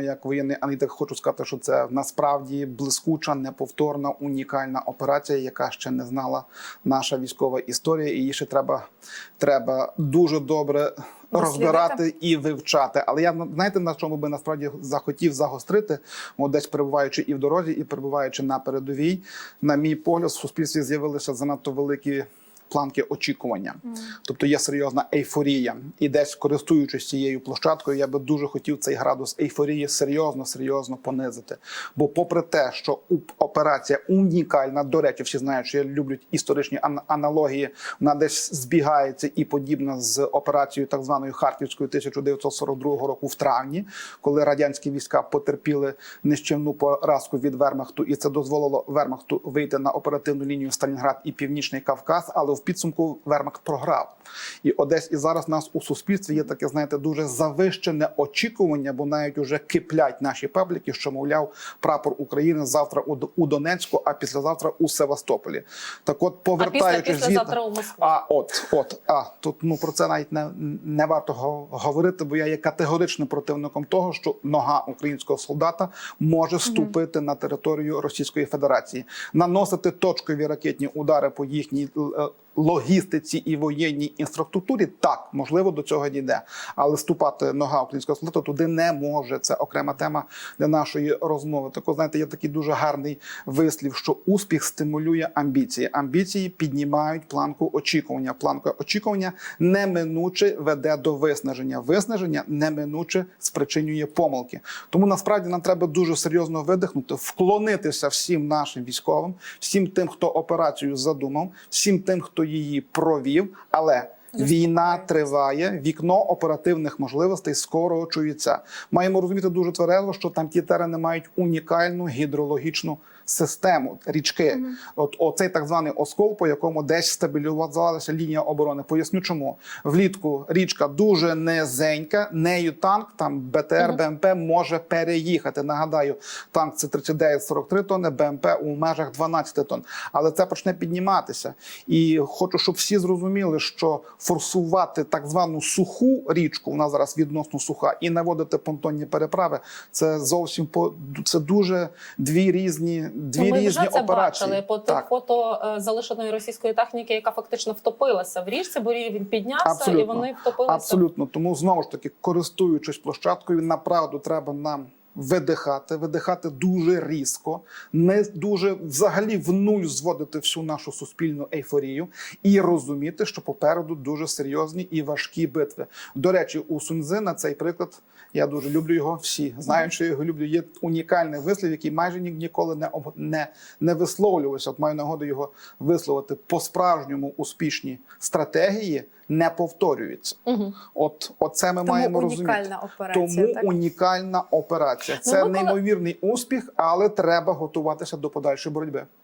Як воєнний аналітик хочу сказати, що це насправді блискуча, неповторна, унікальна операція, яка ще не знала наша військова історія. І її ще треба, треба дуже добре розбирати і вивчати. Але я знаєте на чому би насправді захотів загострити, от десь перебуваючи і в дорозі, і перебуваючи на передовій, на мій погляд, в суспільстві з'явилися занадто великі. Планки очікування, тобто є серйозна ейфорія, і десь користуючись цією площадкою, я би дуже хотів цей градус ейфорії серйозно, серйозно понизити. Бо, попри те, що операція унікальна, до речі, всі знають, що я люблю історичні аналогії, вона десь збігається і подібна з операцією так званою Харківською 1942 року в травні, коли радянські війська потерпіли нищівну поразку від Вермахту, і це дозволило Вермахту вийти на оперативну лінію Сталінград і Північний Кавказ, але в підсумку Вермахт програв. І одесь і зараз нас у суспільстві є таке, знаєте, дуже завищене очікування, бо навіть уже киплять наші пабліки, що мовляв прапор України завтра у, Донецьку, а післязавтра у Севастополі. Так, от А після повертаючись післязавтра у Москві. а от, от, а тут ну про це навіть не, не варто говорити, бо я є категоричним противником того, що нога українського солдата може ступити на територію Російської Федерації, наносити точкові ракетні удари по їхній е, логістиці і воєнній інфраструктурі. Так, можливо, до цього дійде, але ступати нога українського солдата туди не може. Це окрема тема для нашої розмови. Також, знаєте, є такий дуже гарний вислів, що успіх стимулює амбіції. Амбіції піднімають планку очікування. Планка очікування неминуче веде до виснаження. Виснаження неминуче спричинює помилки. Тому насправді нам треба дуже серйозно видихнути, вклонитися всім нашим військовим, всім тим, хто операцію задумав, всім тим, хто її провів. Але Війна триває, вікно оперативних можливостей скорочується. Маємо розуміти дуже тверезо, що там ті терени мають унікальну гідрологічну систему річки. От оцей так званий оскол, по якому десь стабілізувалася лінія оборони. Поясню, чому влітку річка дуже низенька, нею танк, там БТР, БМП може переїхати. Нагадаю, танк це 39-43 тонни, БМП у межах 12 тонн. Але це почне підніматися. І хочу, щоб всі зрозуміли, що форсувати так звану суху річку, вона зараз відносно суха, і наводити понтонні переправи, це зовсім по це дуже дві різні дві ми різні вже це операції. бачили по Так. фото е, залишеної російської техніки, яка фактично втопилася в річці, бо рівень піднявся, Абсолютно. і вони втопилися. Абсолютно. Тому знову ж таки, користуючись площадкою, направду треба нам видихати, видихати дуже різко, не дуже взагалі в нуль зводити всю нашу суспільну ейфорію і розуміти, що попереду дуже серйозні і важкі битви. До речі, у Суньзи на цей приклад. Я дуже люблю його. Всі знають, що я його люблю. Є унікальний вислів, який майже ні- ніколи не об- не, не висловлювався. От маю нагоду його висловити. По справжньому успішні стратегії не повторюються. Угу. От, оце ми Тому маємо унікальна розуміти. операція, Тому так? унікальна операція. Ну, Це ми коли- неймовірний успіх, але треба готуватися до подальшої боротьби.